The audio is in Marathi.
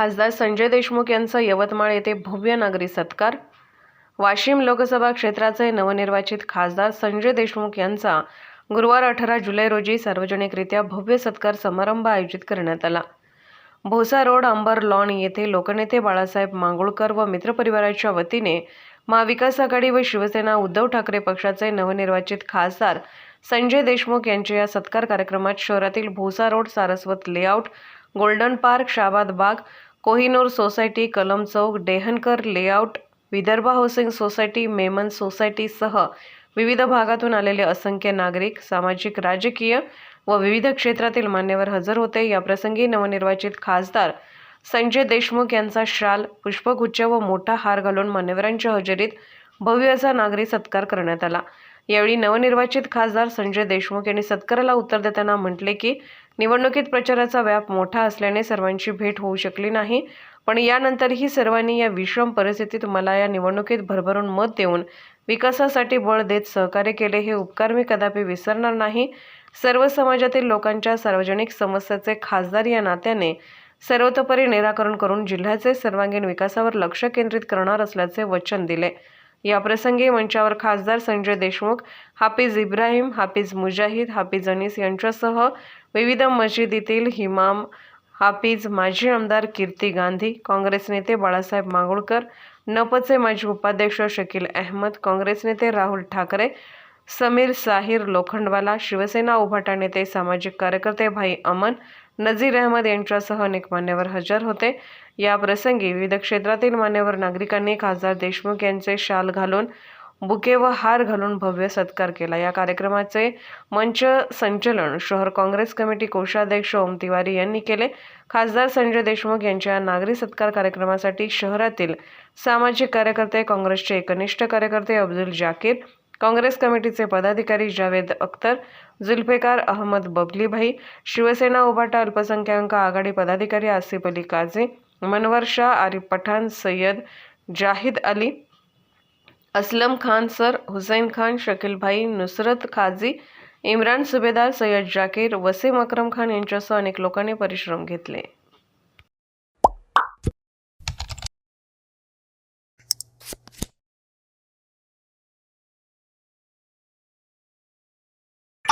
खासदार संजय देशमुख यांचा यवतमाळ येथे भव्य नागरी सत्कार. वाशिम लोकसभा क्षेत्राचे नवनिर्वाचित खासदार संजय देशमुख यांचा गुरुवार अठरा जुलै रोजी सार्वजनिकरित्या भव्य सत्कार समारंभ आयोजित करण्यात आला. भोसा रोड अंबर लॉन येथे लोकनेते बाळासाहेब मांगुळकर व मित्रपरिवाराच्या वतीने महाविकास आघाडी व शिवसेना उद्धव ठाकरे पक्षाचे नवनिर्वाचित खासदार संजय देशमुख यांच्या या सत्कार कार्यक्रमात शहरातील Bhosa road Saraswat layout golden park Shabad Bagh Kohinoor society Kalam chowk Dehankar layout Vidarbha housing society Memon सोसायटीसह विविध भागातून आलेले असंख्य नागरिक सामाजिक राजकीय व विविध क्षेत्रातील मान्यवर हजर होते. याप्रसंगी नवनिर्वाचित खासदार संजय देशमुख यांचा शाल पुष्पगुच्छ व मोठा हार घालून मान्यवरांच्या हजेरीत भव्य असा नागरी सत्कार करण्यात आला. यावेळी नवनिर्वाचित खासदार संजय देशमुख यांनी सत्काराला उत्तर देताना म्हटले की निवडणुकीत प्रचाराचा व्याप मोठा असल्याने सर्वांची भेट होऊ शकली नाही. पण यानंतरही सर्वांनी या विषम परिस्थितीत मला या निवडणुकीत भरभरून मत देऊन विकासासाठी बळ देत सहकार्य केले हे उपकार मी कदापि विसरणार नाही. सर्व समाजातील लोकांच्या सार्वजनिक समस्याचे खासदार या नात्याने सर्वतोपरी निराकरण करून जिल्ह्याचे सर्वांगीण विकासावर लक्ष केंद्रित करणार असल्याचे वचन दिले. याप्रसंगी मंचावर खासदार संजय देशमुख हाफिज इब्राहिम हाफिज मुजाहिद हाफिज अनीस यांच्यासह विविध मशिदीतील हिमाम हाफिज माजी आमदार कीर्ती गांधी काँग्रेस नेते बाळासाहेब मांगुळकर नपचे माजी उपाध्यक्ष शकील अहमद काँग्रेस नेते राहुल ठाकरे समीर साहिर लोखंडवाला शिवसेना उभाटा नेते सामाजिक कार्यकर्ते भाई अमन नझीर अहमद यांच्यासह अनेक मान्यवर हजर होते. या प्रसंगी विविध क्षेत्रातील मान्यवर नागरिकांनी खासदार देशमुख यांचे शाल घालून बुके व हार घालून भव्य सत्कार केला. या कार्यक्रमाचे मंच संचलन शहर काँग्रेस कमिटी कोषाध्यक्ष ओम तिवारी यांनी केले. खासदार संजय देशमुख यांच्या नागरी सत्कार कार्यक्रमासाठी शहरातील सामाजिक कार्यकर्ते काँग्रेसचे एकनिष्ठ कार्यकर्ते अब्दुल जाकीर काँग्रेस कमिटीचे पदाधिकारी जावेद अख्तर जुल्फेकार अहमद बबलीभाई शिवसेना उभाटा अल्पसंख्याक आघाडी पदाधिकारी आसिफ अली काझी मनवर शाह आरिफ पठाण सय्यद जाहिद अली असलम खान सर हुसैन खान शकील भाई नुसरत खाजी इम्रान सुभेदार सय्यद जाकीर वसीम अक्रम खान यांच्यासह अनेक लोकांनी परिश्रम घेतले.